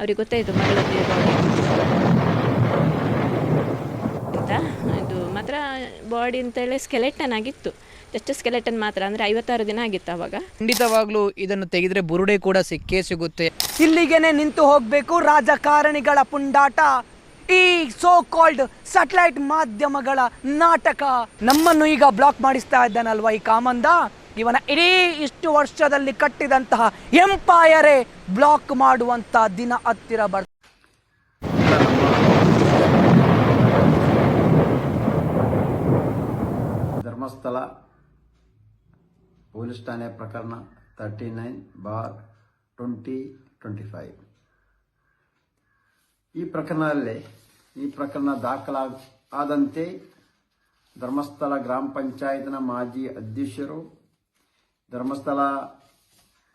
ಅವ್ರಿಗೆ ಗೊತ್ತಾಯಿತು ಮಗಳದ್ದೇ ಬಾಡಿ ಆಯಿತಾ? ಇದು ಮಾತ್ರ ಬಾಡಿ ಅಂತೇಳಿ ಸ್ಕೆಲೆಟನ್ ಆಗಿತ್ತು. ಜಸ್ಟ್ ಸ್ಕೆಲೆಟನ್ ಮಾತ್ರ ಅಂದರೆ ಐವತ್ತಾರು ದಿನ ಆಗಿತ್ತು ಅವಾಗ. ಖಂಡಿತವಾಗ್ಲೂ ಇದನ್ನು ತೆಗೆದ್ರೆ ಬುರುಡೆ ಕೂಡ ಸಿಕ್ಕೇ ಸಿಗುತ್ತೆ. ಇಲ್ಲಿಗೆನೆ ನಿಂತು ಹೋಗ್ಬೇಕು ರಾಜಕಾರಣಿಗಳ ಪುಂಡಾಟ. ಈ ಸೋ ಕಾಲ್ಡ್ ಸ್ಯಾಟಲೈಟ್ ಮಾಧ್ಯಮಗಳ ನಾಟಕ ನಮ್ಮನ್ನು ಈಗ ಬ್ಲಾಕ್ ಮಾಡಿಸ್ತಾ ಇದ್ದಾನಲ್ವಾ ಈ ಕಾಮಂದ? ಇವನ ಇಡೀ ಇಷ್ಟು ವರ್ಷದಲ್ಲಿ ಕಟ್ಟಿದಂತಹ ಎಂಪೈರೇ ಬ್ಲಾಕ್ ಮಾಡುವಂತ ದಿನ ಹತ್ತಿರ ಬರ್ ಧರ್ಮಸ್ಥಳ ಪೊಲೀಸ್ ಠಾಣೆ ಪ್ರಕರಣ thirty nine bar twenty twenty five. ಈ ಪ್ರಕರಣದಲ್ಲಿ, ಈ ಪ್ರಕರಣ ದಾಖಲಾದಂತೆ ಧರ್ಮಸ್ಥಳ ಗ್ರಾಮ ಪಂಚಾಯತ್ನ ಮಾಜಿ ಅಧ್ಯಕ್ಷರು ಧರ್ಮಸ್ಥಳ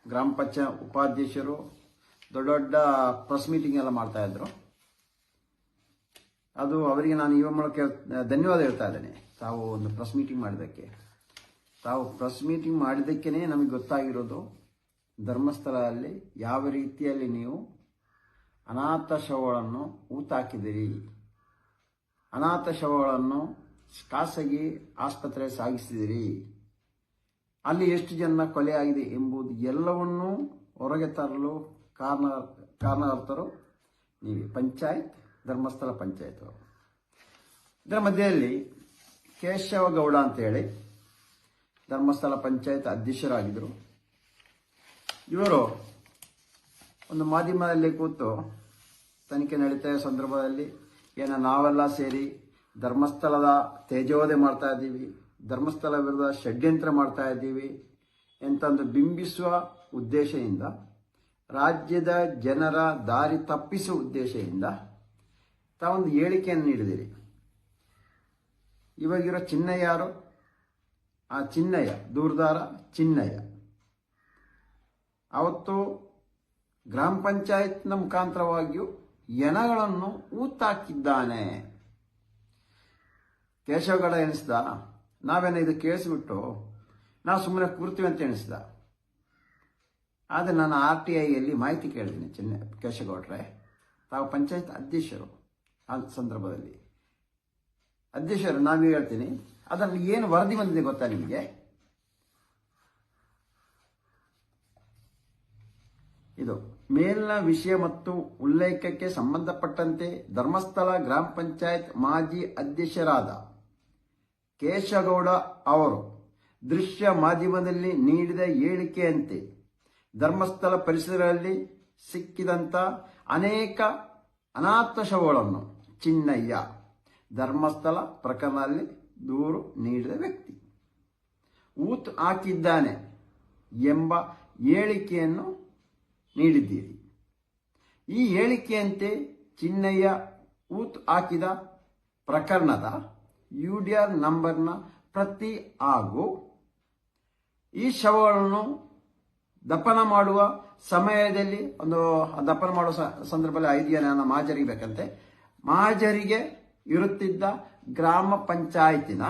ಗ್ರಾಮ ಪಂಚಾಯತ್ ಉಪಾಧ್ಯಕ್ಷರು ದೊಡ್ಡ ದೊಡ್ಡ ಪ್ರೆಸ್ ಮೀಟಿಂಗ್ ಎಲ್ಲ ಮಾಡ್ತಾ ಇದ್ರು. ಅದು ಅವರಿಗೆ ನಾನು ಈ ಮೂಲಕ ಧನ್ಯವಾದ ಹೇಳ್ತಾ ಇದ್ದೇನೆ. ತಾವು ಒಂದು ಪ್ರೆಸ್ ಮೀಟಿಂಗ್ ಮಾಡಿದ್ದಕ್ಕೆ. ತಾವು ಪ್ರೆಸ್ ಮೀಟಿಂಗ್ ಮಾಡಿದ್ದಕ್ಕೇ ನಮಗೆ ಗೊತ್ತಾಗಿರೋದು ಧರ್ಮಸ್ಥಳದಲ್ಲಿ ಯಾವ ರೀತಿಯಲ್ಲಿ ನೀವು ಅನಾಥ ಶವಗಳನ್ನು ಊತಾಕಿದಿರಿ ಅನಾಥ ಶವಗಳನ್ನು ಖಾಸಗಿ ಆಸ್ಪತ್ರೆ ಸಾಗಿಸಿದಿರಿ ಅಲ್ಲಿ ಎಷ್ಟು ಜನ ಕೊಲೆಯಾಗಿದೆ ಎಂಬುದು ಎಲ್ಲವನ್ನೂ ಹೊರಗೆ ತರಲು ಕಾರಣ ಕಾರಣಕರ್ತರು ನೀವೇ. ಪಂಚಾಯತ್, ಧರ್ಮಸ್ಥಳ ಪಂಚಾಯತ್ ಅವರು. ಇದರ ಮಧ್ಯದಲ್ಲಿ ಕೇಶವ ಗೌಡ ಅಂತೇಳಿ ಧರ್ಮಸ್ಥಳ ಪಂಚಾಯತ್ ಅಧ್ಯಕ್ಷರಾಗಿದ್ದರು. ಇವರು ಒಂದು ಮಾಧ್ಯಮದಲ್ಲಿ ಕೂತು ತನಿಖೆ ನಡೀತಾ ಸಂದರ್ಭದಲ್ಲಿ ಏನೋ ನಾವೆಲ್ಲ ಸೇರಿ ಧರ್ಮಸ್ಥಳದ ತೇಜೋದೆ ಮಾಡ್ತಾ ಇದ್ದೀವಿ. ಧರ್ಮಸ್ಥಳ ವಿರುದ್ಧ ಷಡ್ಯಂತ್ರ ಮಾಡ್ತಾ ಇದ್ದೀವಿ ಎಂತಂದು ಬಿಂಬಿಸುವ ಉದ್ದೇಶದಿಂದ, ರಾಜ್ಯದ ಜನರ ದಾರಿ ತಪ್ಪಿಸುವ ಉದ್ದೇಶದಿಂದ ತಾವೊಂದು ಹೇಳಿಕೆಯನ್ನು ನೀಡಿದಿರಿ. ಇವಾಗಿರೋ ಚಿನ್ನಯ್ಯಾರು ಆ ಚಿನ್ನಯ್ಯ, ದೂರದಾರ ಚಿನ್ನಯ್ಯ. ಅವತ್ತು ಗ್ರಾಮ ಪಂಚಾಯತ್ನ ಮುಖಾಂತರವಾಗಿಯೂ ಎಣಗಳನ್ನು ಊತಾಕಿದ್ದಾನೆ. ಕೇಶವಗಡ ಎಣಿಸ್ದ ನಾವೇನ ಇದು ಕೇಳಿಸ್ಬಿಟ್ಟು, ನಾವು ಸುಮ್ಮನೆ ಕೂರ್ತೀವಿ ಅಂತ ಎಣಿಸ್ದ. ಆದರೆ ನಾನು ಆರ್ ಟಿ ಐಯಲ್ಲಿ ಮಾಹಿತಿ ಕೇಳಿದ್ದೀನಿ ಚೆನ್ನ ಕೇಶಗೌಡ್ರೆ. ತಾವು ಪಂಚಾಯತ್ ಅಧ್ಯಕ್ಷರು ಆ ಸಂದರ್ಭದಲ್ಲಿ. ಅಧ್ಯಕ್ಷರು ನಾನು ಹೇಳ್ತೀನಿ. ಅದರಲ್ಲಿ ಏನು ವರದಿ ಬಂದಿದೆ ಗೊತ್ತಾ ನಿಮಗೆ? ಇದು, ಮೇಲಿನ ವಿಷಯ ಮತ್ತು ಉಲ್ಲೇಖಕ್ಕೆ ಸಂಬಂಧಪಟ್ಟಂತೆ ಧರ್ಮಸ್ಥಳ ಗ್ರಾಮ ಪಂಚಾಯತ್ ಮಾಜಿ ಅಧ್ಯಕ್ಷರಾದ ಕೇಶಗೌಡ ಅವರು ದೃಶ್ಯ ಮಾಧ್ಯಮದಲ್ಲಿ ನೀಡಿದ ಹೇಳಿಕೆಯಂತೆ ಧರ್ಮಸ್ಥಳ ಪರಿಸರದಲ್ಲಿ ಸಿಕ್ಕಿದಂತ ಅನೇಕ ಅನಾಥ ಶವಗಳನ್ನು ಚಿನ್ನಯ್ಯ ಧರ್ಮಸ್ಥಳ ಪ್ರಕರಣದಲ್ಲಿ ದೂರು ನೀಡಿದ ವ್ಯಕ್ತಿ. ಊತ್ ಹಾಕಿದ್ದಾನೆ ಎಂಬ ಹೇಳಿಕೆಯನ್ನು ನೀಡಿದ್ದೀರಿ. ಈ ಹೇಳಿಕೆಯಂತೆ ಚಿನ್ನಯ್ಯ ಊತ್ ಹಾಕಿದ ಪ್ರಕರಣದ ಯು ಡಿ ಆರ್ ನಂಬರ್ನ ಪ್ರತಿ ಹಾಗೂ ಈ ಶವಗಳನ್ನು ದಪ್ಪನ ಮಾಡುವ ಸಮಯದಲ್ಲಿ, ಒಂದು ದಪ್ಪನ ಮಾಡುವ ಸಂದರ್ಭದಲ್ಲಿ ಐದು ಜನ ಮಾಜರಿಗೆ ಬೇಕಂತೆ. ಮಾಜರಿಗೆ ಇರುತ್ತಿದ್ದ ಗ್ರಾಮ ಪಂಚಾಯತಿನ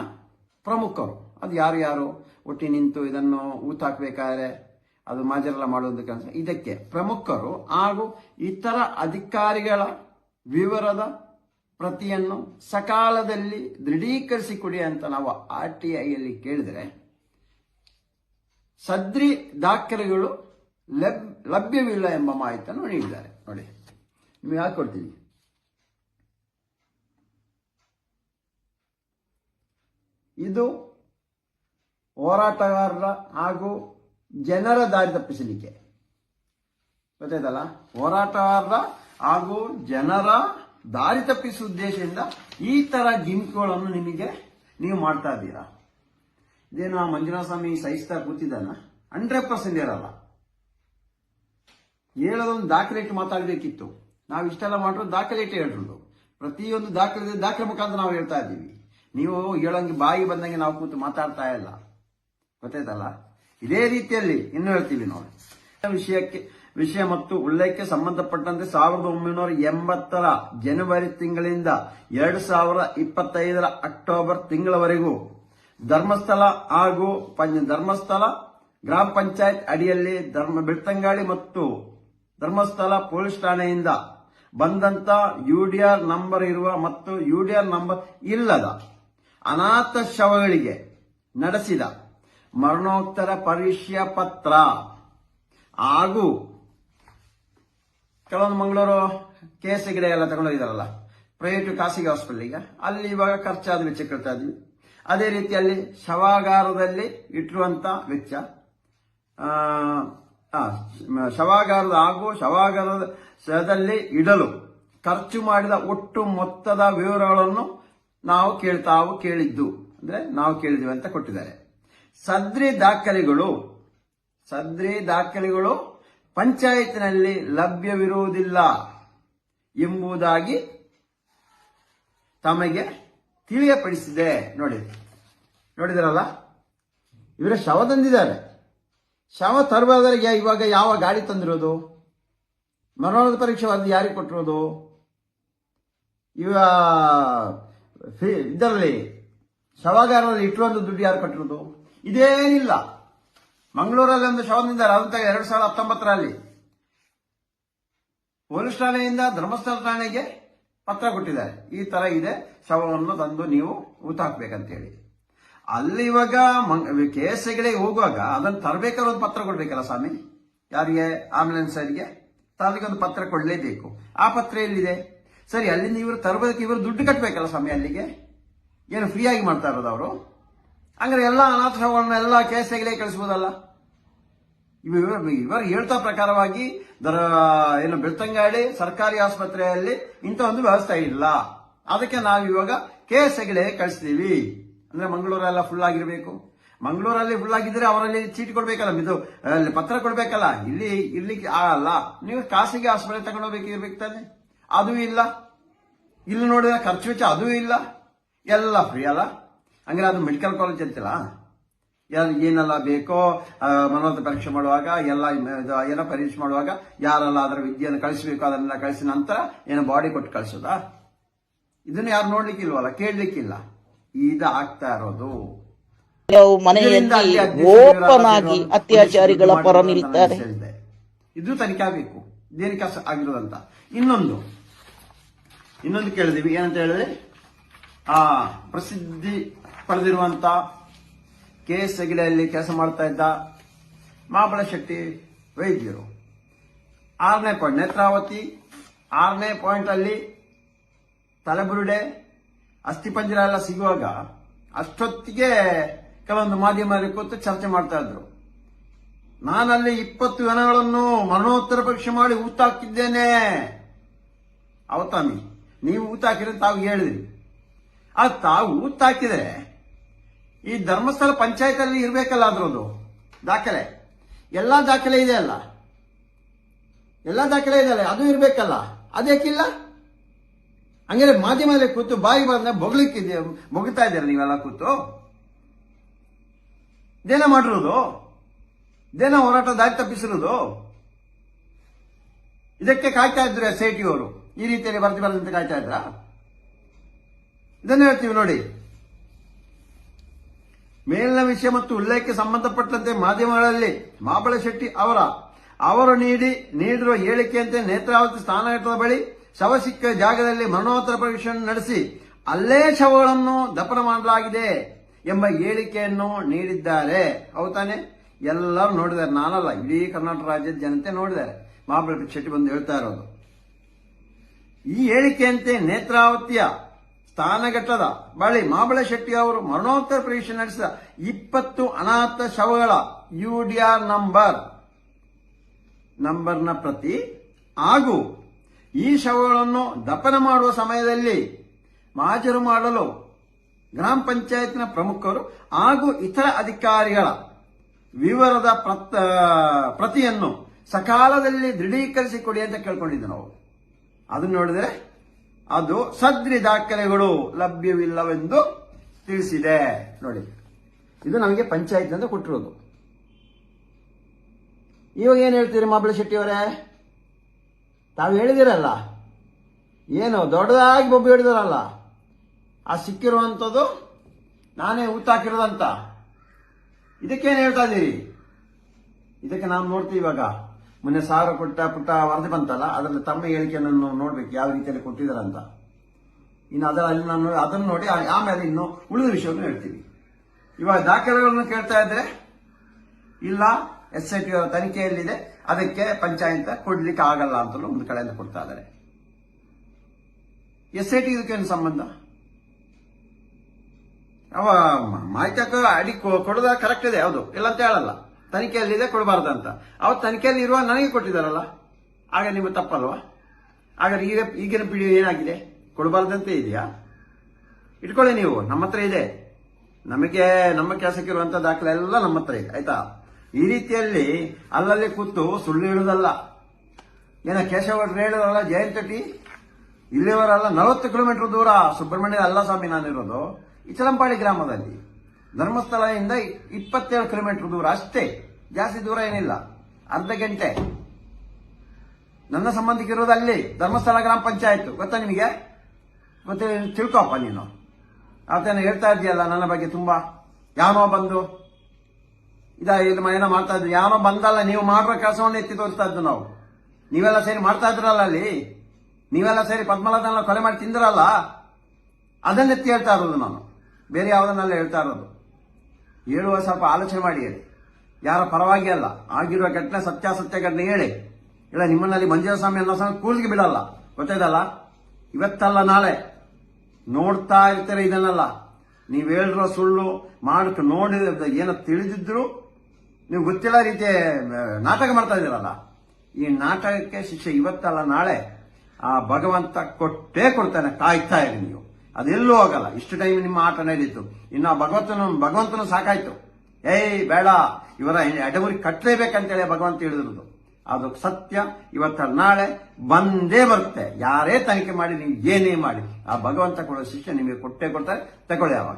ಪ್ರಮುಖರು. ಅದು ಯಾರು ಯಾರು? ಒಟ್ಟಿ ನಿಂತು ಇದನ್ನು ಊತಾಕಬೇಕಾದ್ರೆ ಅದು ಮಾಜರೆಲ್ಲ ಮಾಡುವುದು ಕೆಲಸ. ಇದಕ್ಕೆ ಪ್ರಮುಖರು ಹಾಗೂ ಇತರ ಅಧಿಕಾರಿಗಳ ವಿವರದ ಪ್ರತಿಯನ್ನು ಸಕಾಲದಲ್ಲಿ ದೃಢೀಕರಿಸಿ ಕೊಡಿ ಅಂತ ನಾವು ಆರ್ ಟಿ ಐಯಲ್ಲಿ ಕೇಳಿದರೆ, ಸದ್ರಿ ದಾಖಲೆಗಳು ಲಭ್, ಲಭ್ಯವಿಲ್ಲ ಎಂಬ ಮಾಹಿತಿಯನ್ನು ನೀಡಿದ್ದಾರೆ. ನೋಡಿ, ನಿಮಗೆ ಹಾಕೊಡ್ತೀನಿ ಇದು ಹೋರಾಟಗಾರರ ಹಾಗೂ ಜನರ ದಾರಿ ತಪ್ಪಿಸಲಿಕ್ಕೆ. ಗೊತ್ತಾಯ್ತಲ್ಲ? ಹೋರಾಟಗಾರರ ಹಾಗೂ ಜನರ ದಾರಿ ತಪ್ಪಿಸುವ ಉದ್ದೇಶದಿಂದ ಈ ತರ ಗಿಮಿಕ್ಗಳನ್ನು ನಿಮಗೆ ನೀವು ಮಾಡ್ತಾ ಇದ್ದೀರಾ. ಇದೇನು ಆ ಮಂಜುನಾಥ ಸ್ವಾಮಿ ಸಹಿಸ್ತಾ ಕೂತಿದ್ದಾನ? ಹಂಡ್ರೆಡ್ ಪರ್ಸೆಂಟ್ ಇರಲ್ಲ ಹೇಳೋದೊಂದು ದಾಖಲೆ ಇಟ್ಟು ಮಾತಾಡಬೇಕಿತ್ತು. ನಾವು ಇಷ್ಟೆಲ್ಲ ಮಾಡ್ರು ದಾಖಲೆ ಇಟ್ಟು ಹೇಳಿರೋದು ಪ್ರತಿಯೊಂದು ದಾಖಲೆ ದಾಖಲೆ ಮುಖಾಂತರ ನಾವು ಹೇಳ್ತಾ ಇದ್ದೀವಿ. ನೀವು ಹೇಳೋಂಗೆ ಬಾಯಿ ಬಂದಂಗೆ ನಾವು ಕೂತು ಮಾತಾಡ್ತಾ ಇಲ್ಲ. ಗೊತ್ತಾಯ್ತಲ್ಲ? ಇದೇ ರೀತಿಯಲ್ಲಿ ಇನ್ನು ಹೇಳ್ತೀವಿ ನೋಡಿ. ವಿಷಯಕ್ಕೆ ವಿಷಯ ಮತ್ತು ಉಲ್ಲೇಖಕ್ಕೆ ಸಂಬಂಧಪಟ್ಟಂತೆ ಸಾವಿರದ ಒಂಬೈನೂರ ಎಂಬತ್ತರ ಜನವರಿ ತಿಂಗಳಿಂದ ಎರಡು ಸಾವಿರದ ಇಪ್ಪತ್ತೈದರ ಅಕ್ಟೋಬರ್ ತಿಂಗಳವರೆಗೂ ಧರ್ಮಸ್ಥಳ ಹಾಗೂ ಧರ್ಮಸ್ಥಳ ಗ್ರಾಮ ಪಂಚಾಯತ್ ಅಡಿಯಲ್ಲಿ ಧರ್ಮ ಬೆಳ್ತಂಗಾಳಿ ಮತ್ತು ಧರ್ಮಸ್ಥಳ ಪೊಲೀಸ್ ಠಾಣೆಯಿಂದ ಬಂದಂತ ಯುಡಿಆರ್ ನಂಬರ್ ಇರುವ ಮತ್ತು ಯುಡಿಆರ್ ನಂಬರ್ ಇಲ್ಲದ ಅನಾಥ ಶವಗಳಿಗೆ ನಡೆಸಿದ ಮರಣೋತ್ತರ ಪರೀಕ್ಷಾ ಪತ್ರ ಹಾಗೂ ಕೆಲವೊಂದು ಮಂಗಳೂರು ಕೇಸಿಗಡೆ ಎಲ್ಲ ತಗೊಂಡೋಗಿದಾರಲ್ಲ ಪ್ರೈವೇಟ್ ಖಾಸಗಿ ಹಾಸ್ಪಿಟಲ್ಗೆ ಅಲ್ಲಿ ಇವಾಗ ಖರ್ಚಾದ ವೆಚ್ಚ ಕೇಳ್ತಾ ಇದ್ವಿ. ಅದೇ ರೀತಿಯಲ್ಲಿ ಶವಾಗಾರದಲ್ಲಿ ಇಟ್ಟಿರುವಂತ ವೆಚ್ಚ. ಶವಾಗಾರದ ಹಾಗೂ ಶವಾಗಾರದಲ್ಲಿ ಇಡಲು ಖರ್ಚು ಮಾಡಿದ ಒಟ್ಟು ಮೊತ್ತದ ವಿವರಗಳನ್ನು ನಾವು ಕೇಳ್ತಾವು ಕೇಳಿದ್ದು. ಅಂದ್ರೆ ನಾವು ಕೇಳಿದ್ವಿ ಅಂತ ಕೊಟ್ಟಿದ್ದಾರೆ. ಸದ್ರಿ ದಾಖಲೆಗಳು ಸದ್ರಿ ದಾಖಲೆಗಳು ಪಂಚಾಯತ್ನಲ್ಲಿ ಲಭ್ಯವಿರುವುದಿಲ್ಲ ಎಂಬುದಾಗಿ ತಮಗೆ ತಿಳಿಯಪಡಿಸಿದೆ. ನೋಡಿ, ನೋಡಿದ್ರಲ್ಲ? ಇವರ ಶವ ತಂದಿದ್ದಾರೆ. ಶವ ತರಬಾರ್ದರಿಗೆ ಇವಾಗ ಯಾವ ಗಾಡಿ ತಂದಿರೋದು? ಮರಣದ ಪರೀಕ್ಷೆ ವರದಿ ಯಾರಿಗೆ ಕೊಟ್ಟಿರೋದು? ಇವ ಇದರಲ್ಲಿ, ಶವಾಗಾರದಲ್ಲಿ ಇಟ್ಟಿರುವಂಥ ದುಡ್ಡು ಯಾರು ಕೊಟ್ಟಿರೋದು? ಇದೇನಿಲ್ಲ. ಮಂಗಳೂರಲ್ಲಿ ಒಂದು ಶವ ತಂದಿದ್ದಾರೆ ಅದು ಎರಡ್ ಸಾವಿರದ ಹತ್ತೊಂಬತ್ತರಲ್ಲಿ ಪೊಲೀಸ್ ಠಾಣೆಯಿಂದ ಧರ್ಮಸ್ಥಳ ಠಾಣೆಗೆ ಪತ್ರ ಕೊಟ್ಟಿದ್ದಾರೆ. ಈ ತರ ಇದೆ. ಶವವನ್ನು ತಂದು ನೀವು ಊತ ಹಾಕ್ಬೇಕಂತ ಹೇಳಿ ಅಲ್ಲಿ ಇವಾಗ ಕೇಸಗಳಿಗೆ ಹೋಗುವಾಗ ಅದನ್ನು ತರಬೇಕಾದ್ರೆ ಒಂದು ಪತ್ರ ಕೊಡ್ಬೇಕಲ್ಲ ಸ್ವಾಮಿ? ಯಾರಿಗೆ? ಆಂಬುಲೆನ್ಸ್ ಅವರಿಗೆ? ತರಲಿಕ್ಕೆ ಒಂದು ಪತ್ರ ಕೊಡಲೇಬೇಕು. ಆ ಪತ್ರ ಎಲ್ಲಿದೆ? ಸರಿ, ಅಲ್ಲಿಂದ ಇವರು ತರಬೇಕು ಇವರು ದುಡ್ಡು ಕಟ್ಟಬೇಕಲ್ಲ ಸ್ವಾಮಿ ಅಲ್ಲಿಗೆ? ಏನು ಫ್ರೀಯಾಗಿ ಮಾಡ್ತಾ ಇರೋದು ಅವರು? ಹಂಗಾರೆ ಎಲ್ಲ ಅನಾಥಗಳನ್ನ ಎಲ್ಲ ಕೇಸ್ಗಳಿಗೆ ಕಳಿಸ್ಬೋದಲ್ಲ? ಇವರು ಇವರು ಹೇಳ್ತಾ ಪ್ರಕಾರವಾಗಿ ದರ, ಏನು ಬೆಳ್ತಂಗಾಡಿ ಸರ್ಕಾರಿ ಆಸ್ಪತ್ರೆಯಲ್ಲಿ ಇಂಥ ಒಂದು ವ್ಯವಸ್ಥೆ ಇಲ್ಲ. ಅದಕ್ಕೆ ನಾವು ಇವಾಗ ಕೇಸ್ ಹೆಗಡೆ ಕಳಿಸ್ತೀವಿ. ಅಂದ್ರೆ ಮಂಗಳೂರೆಲ್ಲ ಫುಲ್ ಆಗಿರ್ಬೇಕು. ಮಂಗಳೂರಲ್ಲಿ ಫುಲ್ ಆಗಿದ್ರೆ ಅವರಲ್ಲಿ ಚೀಟಿ ಕೊಡ್ಬೇಕಲ್ಲ, ಇದು ಪತ್ರ ಕೊಡ್ಬೇಕಲ್ಲ. ಇಲ್ಲಿ ಇರ್ಲಿಕ್ಕೆ ಆಗಲ್ಲ ನೀವು ಖಾಸಗಿ ಆಸ್ಪತ್ರೆ ತಗೊಂಡೋಗ್ಬೇಕು ಇರ್ಬೇಕು ತಾನೆ. ಅದು ಇಲ್ಲ. ಇಲ್ಲಿ ನೋಡಿದ್ರೆ ಖರ್ಚು ವೆಚ್ಚ ಅದೂ ಇಲ್ಲ. ಎಲ್ಲ ಫ್ರೀ ಅಲ್ಲ. ಹಂಗಾರೆ ಅದು ಮೆಡಿಕಲ್ ಕಾಲೇಜ್ ಅಂತಿಲ್ಲ ಯಾರು ಏನೆಲ್ಲ ಬೇಕೋ ಮನೋದ ಪರೀಕ್ಷೆ ಮಾಡುವಾಗ ಎಲ್ಲ ಏನೋ ಪರೀಕ್ಷೆ ಮಾಡುವಾಗ ಯಾರೆಲ್ಲ ಅದರ ವಿದ್ಯೆಯನ್ನು ಕಳಿಸಬೇಕು ಅದನ್ನೆಲ್ಲ ಕಳಿಸಿದ ನಂತರ ಏನೋ ಬಾಡಿ ಕೊಟ್ಟು ಕಳಿಸೋದಾ? ಇದನ್ನ ಯಾರು ನೋಡ್ಲಿಕ್ಕಿಲ್ವಲ್ಲ ಕೇಳಲಿಕ್ಕಿಲ್ಲ. ಇದು ಆಗ್ತಾ ಇರೋದು. ಕೆಲವು ಮನೆಯಲ್ಲಿ ಅಧ್ಯಕ್ಷರು ಓಪನ್ ಆಗಿ ಅತ್ಯಾಚಾರಿಗಳ ಪರ ನಿಲ್ತಾರೆ. ಇದು ತನಿಖೆ ಆಗಬೇಕು. ದೇನಿಕ ಆಗಿರೋದಂತ. ಇನ್ನೊಂದು. ಇನ್ನೊಂದು ಕೇಳಿದೀವಿ. ಏನಂತ ಹೇಳಿದ್ರೆ? ಆ ಪ್ರಸಿದ್ಧಿ ಪಡೆದಿರುವಂತ ಕೆ ಎಸ್ ಹೆಗಡೆಯಲ್ಲಿ ಕೆಲಸ ಮಾಡ್ತಾ ಇದ್ದ ಮಾಬಳ ಶೆಟ್ಟಿ ವೈದ್ಯರು. ಆರನೇ ಪಾಯಿಂಟ್ ನೇತ್ರಾವತಿ, ಆರನೇ ಪಾಯಿಂಟ್ ಅಲ್ಲಿ ತಲೆಬುರುಡೆ ಅಸ್ಥಿಪಂಜರ ಎಲ್ಲ ಸಿಗುವಾಗ ಅಷ್ಟೊತ್ತಿಗೆ ಕೆಲವೊಂದು ಮಾಧ್ಯಮದಲ್ಲಿ ಕೂತು ಚರ್ಚೆ ಮಾಡ್ತಾ ಇದ್ರು. ನಾನಲ್ಲಿ ಇಪ್ಪತ್ತು ಜನಗಳನ್ನು ಮರಣೋತ್ತರ ಪರೀಕ್ಷೆ ಮಾಡಿ ಊತಾಕಿದ್ದೇನೆ ಅವತಾಮಿ, ನೀವು ಊತ ತಾವು ಹೇಳಿದ್ರಿ. ಆ ತಾವು ತಾಕಿದರೆ ಈ ಧರ್ಮಸ್ಥಳ ಪಂಚಾಯತ್ ಇರಬೇಕಲ್ಲ ಅದ್ರದ್ದು ದಾಖಲೆ. ಎಲ್ಲ ದಾಖಲೆ ಇದೆ ಅಲ್ಲ? ಎಲ್ಲ ದಾಖಲೆ ಇದೆ ಅಲ್ಲ? ಅದು ಇರಬೇಕಲ್ಲ. ಅದೇಕಿಲ್ಲ? ಹಂಗಾರೆ ಮಾಧ್ಯಮದಲ್ಲಿ ಕೂತು ಬಾಯಿ ಬಂದ ಬೊಗಳಿಕ್ಕಿದೆ ಬೊಗ್ತಾ ಇದ್ದೀರ ನೀವೆಲ್ಲ ಕೂತು? ದೇನ ಮಾಡಿರೋದು? ದೇನ ಹೋರಾಟ ದಾರಿ ತಪ್ಪಿಸಿರೋದು? ಇದಕ್ಕೆ ಕಾಯ್ತಾ ಇದ್ರು ಎಸ್ ಐ ಟಿ ಅವರು. ಈ ರೀತಿಯಲ್ಲಿ ವರದಿ ಬರದಂತೆ ಕಾಯ್ತಾ ಇದ್ರ? ಇದನ್ನ ಹೇಳ್ತೀವಿ ನೋಡಿ. ಮೇಲಿನ ವಿಷಯ ಮತ್ತು ಉಲ್ಲೇಖಕ್ಕೆ ಸಂಬಂಧಪಟ್ಟಂತೆ ಮಾಧ್ಯಮಗಳಲ್ಲಿ ಮಾಬಳ ಶೆಟ್ಟಿ ಅವರ, ಅವರು ನೀಡಿ, ನೀಡಿರುವ ಹೇಳಿಕೆಯಂತೆ ನೇತ್ರಾವತಿ ಸ್ಥಾನಘಟ್ಟದ ಬಳಿ ಶವ ಸಿಕ್ಕ ಜಾಗದಲ್ಲಿ ಮರಣೋತ್ತರ ಪರೀಕ್ಷೆ ನಡೆಸಿ ಅಲ್ಲೇ ಶವಗಳನ್ನು ದಫನ ಮಾಡಲಾಗಿದೆ ಎಂಬ ಹೇಳಿಕೆಯನ್ನು ನೀಡಿದ್ದಾರೆ. ಹೌದಾನೆ ಎಲ್ಲರೂ ನೋಡಿದ್ದಾರೆ. ನಾನಲ್ಲ, ಇಡೀ ಕರ್ನಾಟಕ ರಾಜ್ಯದ ಜನತೆ ನೋಡಿದ್ದಾರೆ. ಮಾಬಳ ಶೆಟ್ಟಿ ಬಂದು ಹೇಳ್ತಾ ಇರೋದು. ಈ ಹೇಳಿಕೆಯಂತೆ ನೇತ್ರಾವತಿಯ ಸ್ಥಾನಘಟ್ಟದ ಬಳಿ ಮಾಬಳೆ ಶೆಟ್ಟಿ ಅವರು ಮರಣೋತ್ತರ ಪರೀಕ್ಷೆ ನಡೆಸಿದ ಇಪ್ಪತ್ತು ಅನಾಥ ಶವಗಳ ಯುಡಿಆರ್ ನಂಬರ್, ನಂಬರ್ನ ಪ್ರತಿ ಹಾಗೂ ಈ ಶವಗಳನ್ನು ದಫನ ಮಾಡುವ ಸಮಯದಲ್ಲಿ ಮಾಜರು ಮಾಡಲು ಗ್ರಾಮ ಪಂಚಾಯತ್ನ ಪ್ರಮುಖರು ಹಾಗೂ ಇತರ ಅಧಿಕಾರಿಗಳ ವಿವರದ ಪ್ರತ- ಪ್ರತಿಯನ್ನು ಸಕಾಲದಲ್ಲಿ ದೃಢೀಕರಿಸಿ ಕೊಡಿ ಅಂತ ಕೇಳ್ಕೊಂಡಿದ್ದೆ ನಾವು. ಅದನ್ನು ನೋಡಿದರೆ ಅದು ಸದ್ರಿ ದಾಖಲೆಗಳು ಲಭ್ಯವಿಲ್ಲವೆಂದು ತಿಳಿಸಿದೆ. ನೋಡಿ, ಇದು ನಮಗೆ ಪಂಚಾಯತ್ ಅಂತ ಕೊಟ್ಟಿರೋದು. ಇವಾಗ ಏನು ಹೇಳ್ತೀರಿ ಮಾಬಳ ಶೆಟ್ಟಿಯವರೇ? ತಾವು ಹೇಳಿದಿರಲ್ಲ, ಏನು ದೊಡ್ಡದಾಗಿ ಬೊಬ್ಬೆ ಹೇಳಿದಾರಲ್ಲ ಆ ಸಿಕ್ಕಿರುವಂಥದ್ದು ನಾನೇ ಊತಾಕಿರೋದಂತ ಇದಕ್ಕೇನು ಹೇಳ್ತಾ ಇದ್ದೀರಿ? ಇದಕ್ಕೆ ನಾವು ನೋಡ್ತೀವಿ ಇವಾಗ. ಮೊನ್ನೆ ಸಾವಿರ ಕೊಟ್ಟ ಪುಟ್ಟ ವರದಿ ಬಂತಲ್ಲ, ಅದರಲ್ಲಿ ತಮ್ಮ ಹೇಳಿಕೆಯನ್ನು ನೋಡ್ಬೇಕು ಯಾವ ರೀತಿಯಲ್ಲಿ ಕೊಟ್ಟಿದ್ದಾರೆ ಅಂತ ಇನ್ನು ಅದರಲ್ಲಿ ನಾನು ಅದನ್ನು ನೋಡಿ ಆಮೇಲೆ ಇನ್ನು ಉಳಿದ ವಿಷಯವನ್ನು ಹೇಳ್ತೀವಿ ಇವಾಗ ದಾಖಲೆಗಳನ್ನು ಕೇಳ್ತಾ ಇದ್ರೆ, ಇಲ್ಲ ಎಸ್ ಐ ಟಿ ಅವರ ತನಿಖೆಯಲ್ಲಿದೆ ಅದಕ್ಕೆ ಪಂಚಾಯತ್ ಕೊಡ್ಲಿಕ್ಕೆ ಆಗಲ್ಲ ಅಂತಲೂ ಒಂದು ಕಡೆಯಿಂದ ಕೊಡ್ತಾ ಇದ್ದಾರೆ. ಎಸ್ ಐ ಟಿ ಇದಕ್ಕೇನು ಸಂಬಂಧ? ಅವ ಮಾಹಿತಿ ಅಡಿ ಕೊಡೋದ ಕರೆಕ್ಟ್ ಇದೆ, ಹೌದು. ಇಲ್ಲ ಅಂತ ಹೇಳಲ್ಲ. ತನಿಖೆಯಲ್ಲಿದೆ ಕೊಡಬಾರ್ದಂತ. ಅವ್ರು ತನಿಖೆಯಲ್ಲಿ ಇರುವ ನನಗೆ ಕೊಟ್ಟಿದ್ದಾರಲ್ಲ? ಆಗ ನಿಮ್ಮ ತಪ್ಪಲ್ವಾ? ಆಗ ಈಗ ಈಗಿನ ಪೀಳಿ ಏನಾಗಿದೆ? ಕೊಡಬಾರ್ದಂತೆ ಇದೆಯಾ? ಇಟ್ಕೊಳ್ಳಿ ನೀವು, ನಮ್ಮ ಹತ್ರ ಇದೆ. ನಮಗೆ, ನಮ್ಮ ಕೆಲಸಕ್ಕಿರುವಂತ ದಾಖಲೆ ಎಲ್ಲ ನಮ್ಮ ಹತ್ರ ಇದೆ, ಆಯ್ತಾ? ಈ ರೀತಿಯಲ್ಲಿ ಅಲ್ಲಲ್ಲಿ ಕೂತು ಸುಳ್ಳು ಹೇಳುದಲ್ಲ. ಏನ ಕೇಶವಡ್ರು ಹೇಳಿದ್ರಲ್ಲ ಜಯಂತಟಿ ಇಲ್ಲಿವರಲ್ಲ ನಲವತ್ತು ಕಿಲೋಮೀಟರ್ ದೂರ ಸುಬ್ರಹ್ಮಣ್ಯ ಅಲ್ಲ ಸ್ವಾಮಿ ನಾನಿರೋದು ಇಚಲಂಪಾಡಿ ಗ್ರಾಮದಲ್ಲಿ. ಧರ್ಮಸ್ಥಳದಿಂದ ಇಪ್ಪತ್ತೇಳು ಕಿಲೋಮೀಟರ್ ದೂರ. ಅಷ್ಟೇ, ಜಾಸ್ತಿ ದೂರ ಏನಿಲ್ಲ. ಅರ್ಧ ಗಂಟೆ. ನನ್ನ ಸಂಬಂಧಿಕಿರೋದು ಅಲ್ಲಿ, ಧರ್ಮಸ್ಥಳ ಗ್ರಾಮ ಪಂಚಾಯತ್. ಗೊತ್ತಾ ನಿಮಗೆ? ಮತ್ತೆ ತಿಳ್ಕೊಪ್ಪ ನೀನು. ಆತನ ಹೇಳ್ತಾ ಇದೆಯಲ್ಲ ನನ್ನ ಬಗ್ಗೆ ತುಂಬಾ. ಯಾವನೋ ಬಂದು. ಇದ, ಇದು ಏನೋ ಮಾಡ್ತಾ ಇದ್ರು. ಯಾವನೋ ಬಂದಲ್ಲ, ನೀವು ಮಾಡುವ ಕೆಲಸವನ್ನು ಎತ್ತಿ ತೋರಿಸ್ತಾ ಇದ್ದು ನಾವು. ನೀವೆಲ್ಲ ಸೇರಿ ಮಾಡ್ತಾ ಇದ್ರಲ್ಲ ಅಲ್ಲಿ? ನೀವೆಲ್ಲ ಸೇರಿ ಪದ್ಮಲತನ ಕೊಲೆ ಮಾಡಿ ತಿಂದ್ರಲ್ಲ? ಅದನ್ನೆತ್ತಿ ಹೇಳ್ತಾ ಇರೋದು ನಾನು. ಬೇರೆ ಯಾವುದನ್ನೆಲ್ಲ ಹೇಳ್ತಾ ಇರೋದು. ಹೇಳುವ ಸ್ವಲ್ಪ ಆಲೋಚನೆ ಮಾಡಿ ಹೇಳಿ ಯಾರ ಪರವಾಗಿ ಅಲ್ಲ. ಆಗಿರುವ ಘಟನೆ ಸತ್ಯಾಸತ್ಯ ಘಟನೆ ಹೇಳಿ. ಇಲ್ಲ ನಿಮ್ಮನ್ನಲ್ಲಿ ಮಂಜುನಾಥ ಸ್ವಾಮಿ ಅನ್ನೋ ಸ್ವಾಮಿ ಕೂಲಿಗೆ ಬಿಡಲ್ಲ. ಗೊತ್ತಾಯ್ತಲ್ಲ? ಇವತ್ತಲ್ಲ ನಾಳೆ. ನೋಡ್ತಾ ಇರ್ತಾರೆ ಇದನ್ನೆಲ್ಲ. ನೀವು ಹೇಳಿರೋ ಸುಳ್ಳು ಮಾಡಕ್ಕೆ ನೋಡಿ ಏನೋ ತಿಳಿದಿದ್ರು ನೀವು ಗೊತ್ತಿಲ್ಲ ರೀತಿ ನಾಟಕ ಮಾಡ್ತಾ ಇದ್ದೀರಲ್ಲ. ಈ ನಾಟಕಕ್ಕೆ ಶಿಕ್ಷೆ ಇವತ್ತಲ್ಲ ನಾಳೆ. ಆ ಭಗವಂತ ಕೊಟ್ಟೇ ಕೊಡ್ತಾನೆ ಕಾಯ್ತಾ ಇರಿ ನೀವು. ಅದೆಲ್ಲೂ ಹೋಗಲ್ಲ. ಇಷ್ಟು ಟೈಮ್ ನಿಮ್ಮ ಆಟ ನಡೀತು. ಇನ್ನು ಭಗವಂತನ, ಭಗವಂತನು ಸಾಕಾಯ್ತು. ಏಯ್, ಬೇಡ. ಇವರ ಎಡಗುರಿ ಕಟ್ಟಲೇಬೇಕಂತೇಳಿ ಭಗವಂತ ಹೇಳಿದ್ರು ಅದು ಸತ್ಯ. ಇವತ್ತ ನಾಳೆ ಬಂದೇ ಬರುತ್ತೆ. ಯಾರೇ ತನಿಖೆ ಮಾಡಿ, ನೀವು ಏನೇ ಮಾಡಿ. ಆ ಭಗವಂತ ಕೊಡೋ ಶಿಷ್ಯ ನಿಮಗೆ ಕೊಟ್ಟೇ ಕೊಡ್ತಾರೆ. ತಗೊಳ್ಳಿ ಆವಾಗ.